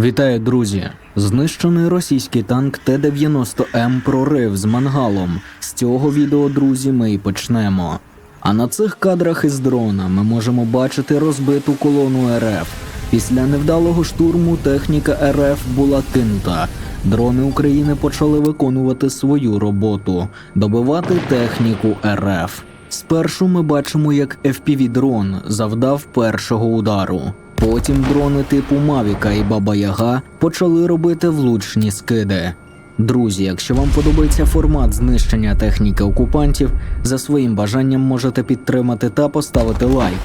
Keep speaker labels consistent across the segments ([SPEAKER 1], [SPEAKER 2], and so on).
[SPEAKER 1] Вітаю, друзі! Знищений російський танк Т-90М прорив з мангалом. З цього відео, друзі, ми і почнемо. А на цих кадрах із дрона ми можемо бачити розбиту колону РФ. Після невдалого штурму техніка РФ була кинута. Дрони України почали виконувати свою роботу добивати техніку РФ. Спершу ми бачимо, як FPV-дрон завдав першого удару. Потім дрони типу Мавіка і Баба Яга почали робити влучні скиди. Друзі, якщо вам подобається формат знищення техніки окупантів, за своїм бажанням можете підтримати та поставити лайк.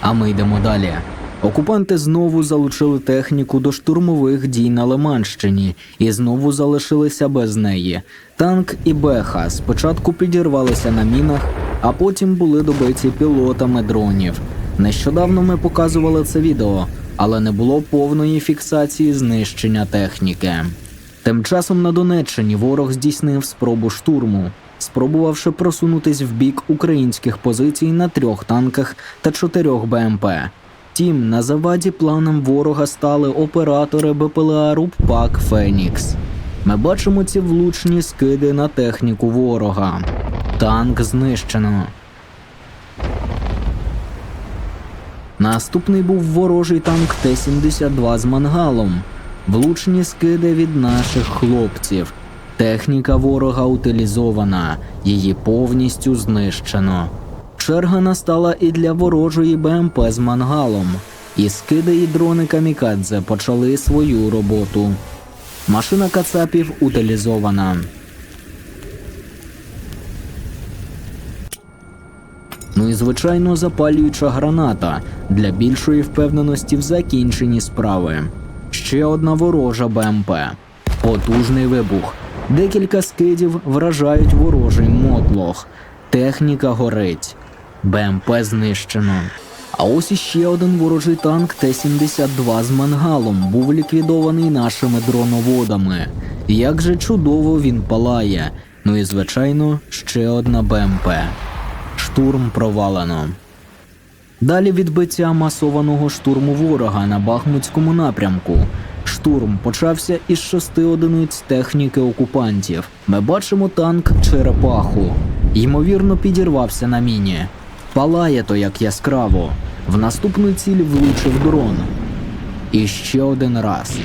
[SPEAKER 1] А ми йдемо далі. Окупанти знову залучили техніку до штурмових дій на Лиманщині і знову залишилися без неї. Танк і Беха спочатку підірвалися на мінах, а потім були добиті пілотами дронів. Нещодавно ми показували це відео, але не було повної фіксації знищення техніки. Тим часом на Донеччині ворог здійснив спробу штурму, спробувавши просунутись в бік українських позицій на трьох танках та чотирьох БМП. Втім, на заваді планам ворога стали оператори БПЛА Рубпак Фенікс. Ми бачимо ці влучні скиди на техніку ворога. Танк знищено. Наступний був ворожий танк Т-72 з мангалом. Влучні скиди від наших хлопців. Техніка ворога утилізована, її повністю знищено. Черга настала і для ворожої БМП з мангалом. І скиди і дрони камікадзе почали свою роботу. Машина кацапів утилізована. Ну і звичайно запалююча граната для більшої впевненості в закінченні справи. Ще одна ворожа БМП. Потужний вибух. Декілька скидів вражають ворожий мотлох. Техніка горить. БМП знищено. А ось іще один ворожий танк Т-72 з мангалом був ліквідований нашими дроноводами. Як же чудово він палає. Ну і звичайно, ще одна БМП. Штурм провалено. Далі відбиття масованого штурму ворога на Бахмутському напрямку. Штурм почався із шести одиниць техніки окупантів. Ми бачимо танк Черепаху. Ймовірно, підірвався на міні. Палає то як яскраво. В наступну ціль влучив дрон. І ще один раз.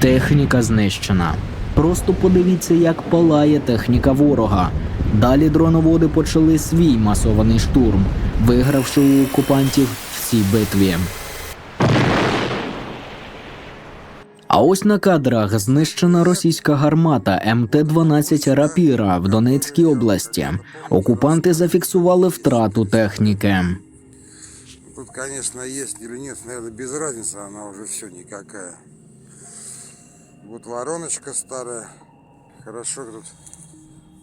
[SPEAKER 1] Техніка знищена. Просто подивіться, як палає техніка ворога. Далі дроноводи почали свій масований штурм, вигравши у окупантів в цій битві. А ось на кадрах знищена російська гармата МТ-12 Рапіра в Донецькій області. Окупанти зафіксували втрату техніки.
[SPEAKER 2] Тут, конечно, есть или нет, наверное, без разницы, она уже все никакая. Вот вороночка старая. Хорошо тут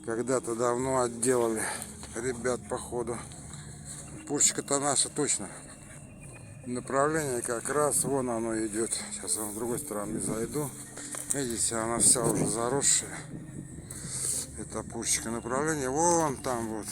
[SPEAKER 2] когда-то давно отделали ребят походу. Пушечка-то наша точно. Направление как раз вон оно идет. Сейчас я с другой стороны зайду. Видите, она вся уже заросшая. Это пушечка направление. Вон там вот.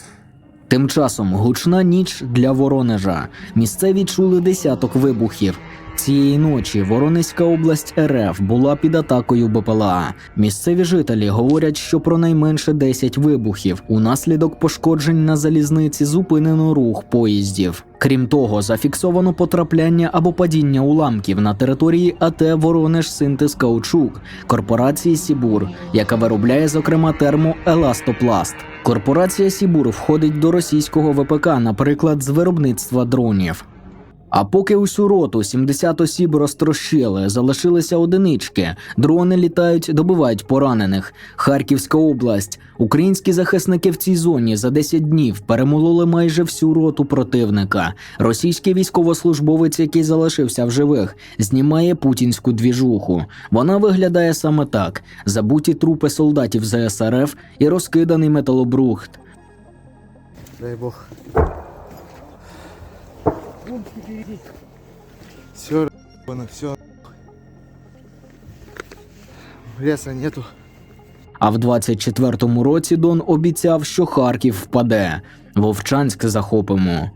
[SPEAKER 1] Тим часом гучна ніч для Воронежа. Місцеві чули десяток вибухів. Цієї ночі Воронезька область РФ була під атакою БПЛА. Місцеві жителі говорять, що про найменше 10 вибухів. Унаслідок пошкоджень на залізниці зупинено рух поїздів. Крім того, зафіксовано потрапляння або падіння уламків на території АТ Воронеж Синтез Каучук корпорації Сібур, яка виробляє зокрема термоеластопласт. Корпорація Сібур входить до російського ВПК, наприклад, з виробництва дронів. А поки усю роту 70 осіб розтрощили, залишилися одинички. Дрони літають, добивають поранених. Харківська область. Українські захисники в цій зоні за 10 днів перемололи майже всю роту противника. Російський військовослужбовець, який залишився в живих, знімає путінську двіжуху. Вона виглядає саме так: забуті трупи солдатів ЗСРФ і розкиданий металобрухт.
[SPEAKER 3] Дай бог. Все, все. Леса нету.
[SPEAKER 1] А в 24-му році Дон обіцяв, що Харків впаде. Вовчанськ захопимо.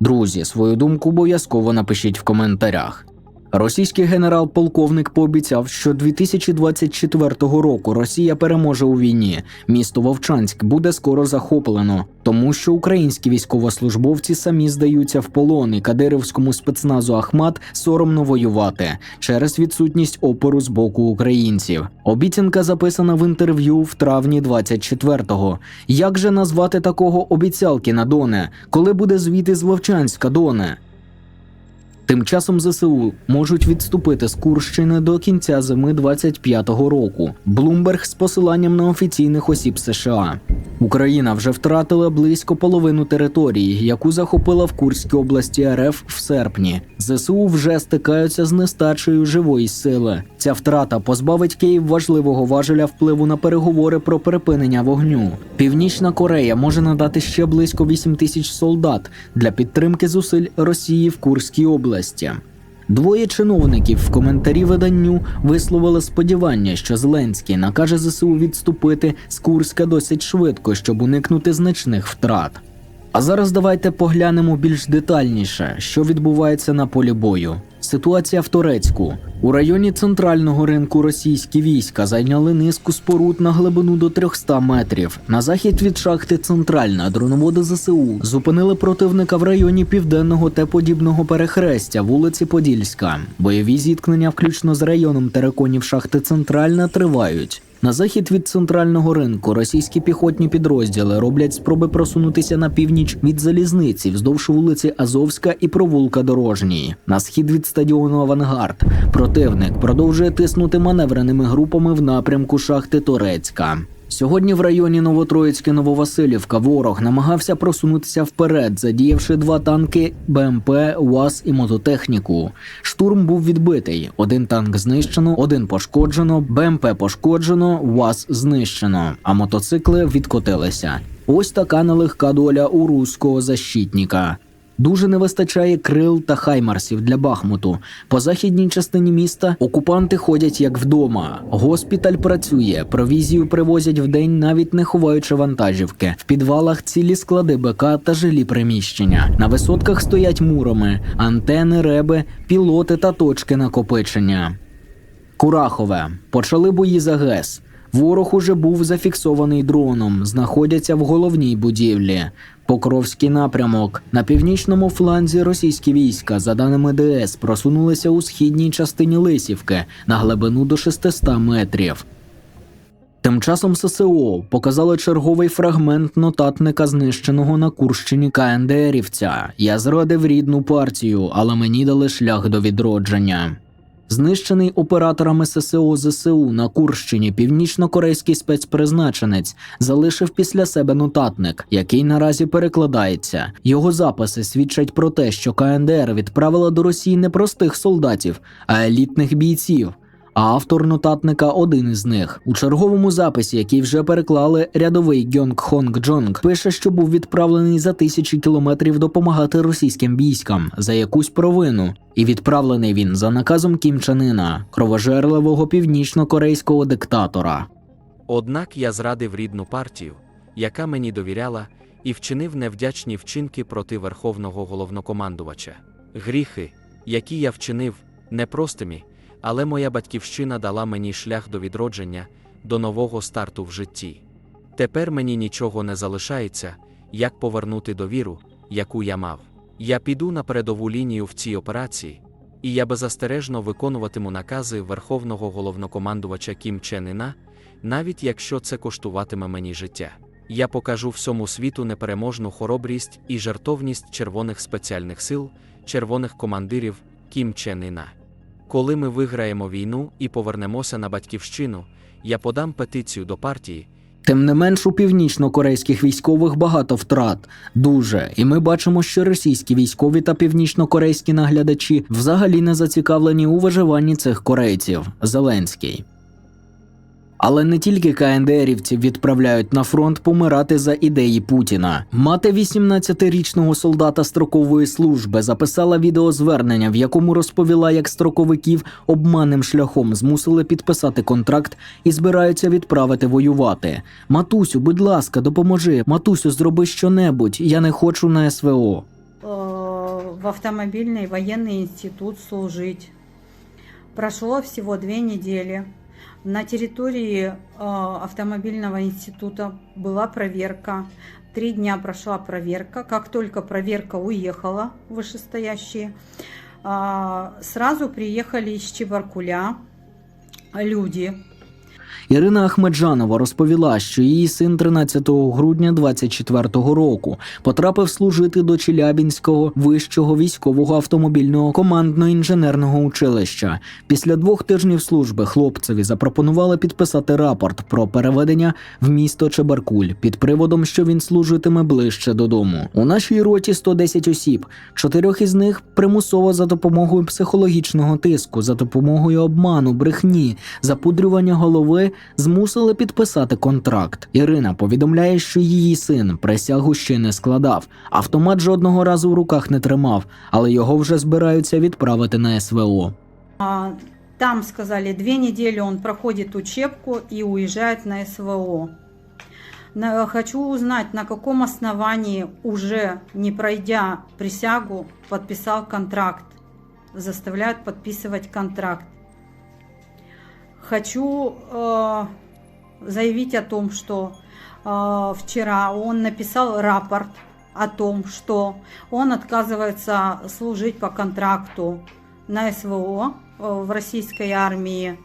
[SPEAKER 1] Друзі, свою думку обов'язково напишіть в коментарях. Російський генерал-полковник пообіцяв, що 2024 року Росія переможе у війні. Місто Вовчанськ буде скоро захоплено, тому що українські військовослужбовці самі здаються в полон, і кадирівському спецназу Ахмат соромно воювати через відсутність опору з боку українців. Обіцянка записана в інтерв'ю в травні 24-го. Як же назвати такого обіцялки на Доне? Коли буде звіт із Вовчанська, Доне? Тим часом ЗСУ можуть відступити з Курщини до кінця зими 25-го року. Блумберг з посиланням на офіційних осіб США. Україна вже втратила близько половину території, яку захопила в Курській області РФ в серпні. ЗСУ вже стикаються з нестачею живої сили. Ця втрата позбавить Київ важливого важеля впливу на переговори про припинення вогню. Північна Корея може надати ще близько 8 тисяч солдат для підтримки зусиль Росії в Курській області. Двоє чиновників в коментарі виданню висловили сподівання, що Зеленський накаже ЗСУ відступити з Курська досить швидко, щоб уникнути значних втрат. А зараз давайте поглянемо більш детальніше, що відбувається на полі бою. Ситуація в Турецьку. У районі центрального ринку російські війська зайняли низку споруд на глибину до 300 метрів. На захід від шахти Центральна дроноводи ЗСУ зупинили противника в районі південного та подібного перехрестя вулиці Подільська. Бойові зіткнення, включно з районом тереконів шахти Центральна, тривають. На захід від центрального ринку російські піхотні підрозділи роблять спроби просунутися на північ від залізниці вздовж вулиці Азовська і провулка Дорожній. На схід від стадіону Авангард противник продовжує тиснути маневреними групами в напрямку шахти Турецька. Сьогодні в районі Новотроїцьке Нововасилівка ворог намагався просунутися вперед, задіявши два танки БМП, УАЗ і мототехніку. Штурм був відбитий. Один танк знищено, один пошкоджено, БМП пошкоджено, УАЗ знищено, а мотоцикли відкотилися. Ось така нелегка доля у руського защитника. Дуже не вистачає крил та хаймарсів для Бахмуту. По західній частині міста окупанти ходять як вдома. Госпіталь працює, провізію привозять вдень, навіть не ховаючи вантажівки. В підвалах цілі склади БК та жилі приміщення. На висотках стоять муроми, антени, реби, пілоти та точки накопичення. Курахове. Почали бої за ГЕС. Ворог уже був зафіксований дроном, знаходяться в головній будівлі. Покровський напрямок. На північному фланзі російські війська, за даними ДС, просунулися у східній частині Лисівки на глибину до 600 метрів. Тим часом ССО показали черговий фрагмент нотатника знищеного на Курщині КНДРівця. Я зрадив рідну партію, але мені дали шлях до відродження. Знищений операторами ССО ЗСУ на Курщині північно-корейський спецпризначенець залишив після себе нотатник, який наразі перекладається. Його записи свідчать про те, що КНДР відправила до Росії не простих солдатів, а елітних бійців. А автор нотатника один із них. У черговому записі, який вже переклали, рядовий Гьонг Хонг Джонг пише, що був відправлений за тисячі кілометрів допомагати російським військам за якусь провину. І відправлений він за наказом Кім Чен Іна, кровожерливого північно-корейського диктатора.
[SPEAKER 4] Однак я зрадив рідну партію, яка мені довіряла, і вчинив невдячні вчинки проти верховного головнокомандувача. Гріхи, які я вчинив, непростимі, але моя батьківщина дала мені шлях до відродження, до нового старту в житті. Тепер мені нічого не залишається, як повернути довіру, яку я мав. Я піду на передову лінію в цій операції, і я беззастережно виконуватиму накази верховного головнокомандувача Кім Чен Іна, навіть якщо це коштуватиме мені життя. Я покажу всьому світу непереможну хоробрість і жертовність червоних спеціальних сил, червоних командирів Кім Чен Іна. Коли ми виграємо війну і повернемося на батьківщину, я подам петицію до партії.
[SPEAKER 1] Тим не менш, у північно-корейських військових багато втрат. Дуже. І ми бачимо, що російські військові та північно-корейські наглядачі взагалі не зацікавлені у виживанні цих корейців. Зеленський. Але не тільки КНДРівців відправляють на фронт помирати за ідеї Путіна. Мати 18-річного солдата строкової служби записала відеозвернення, в якому розповіла, як строковиків обманним шляхом змусили підписати контракт і збираються відправити воювати. Матусю, будь ласка, допоможи. Матусю, зроби щонебудь. Я не хочу на СВО.
[SPEAKER 5] э, в автомобильный военный институт служить. Прошло всего две недели. На территории э, автомобильного института была проверка. Три дня прошла проверка. Как только проверка уехала, вышестоящие, а, сразу приехали из Чебаркуля люди.
[SPEAKER 1] Ірина Ахмеджанова розповіла, що її син 13 грудня 24-го року потрапив служити до Челябінського вищого військового автомобільного командно-інженерного училища. Після двох тижнів служби хлопцеві запропонували підписати рапорт про переведення в місто Чебаркуль під приводом, що він служитиме ближче додому. У нашій роті 110 осіб. Чотирьох із них примусово за допомогою психологічного тиску, за допомогою обману, брехні, запудрювання голови змусили підписати контракт. Ірина повідомляє, що її син присягу ще не складав, автомат жодного разу в руках не тримав, але його вже збираються відправити на СВО.
[SPEAKER 5] А, Там сказали, две недели он проходит учебку и уезжает на СВО. Хочу узнать, на каком основании, уже не пройдя присягу, подписал контракт. Заставляют подписывать контракт. Хочу э, заявить о том, что э, вчера он написал рапорт о том, что он отказывается служить по контракту на СВО э, в российской армии.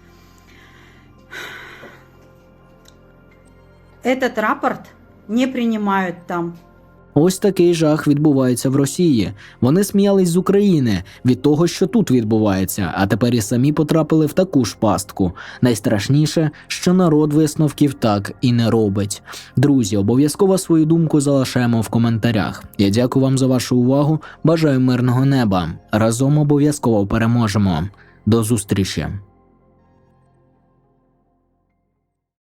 [SPEAKER 5] Этот рапорт не принимают там.
[SPEAKER 1] Ось такий жах відбувається в Росії. Вони сміялись з України від того, що тут відбувається, а тепер і самі потрапили в таку ж пастку. Найстрашніше, що народ висновків так і не робить. Друзі, обов'язково свою думку залишаємо в коментарях. Я дякую вам за вашу увагу. Бажаю мирного неба. Разом обов'язково переможемо. До зустрічі!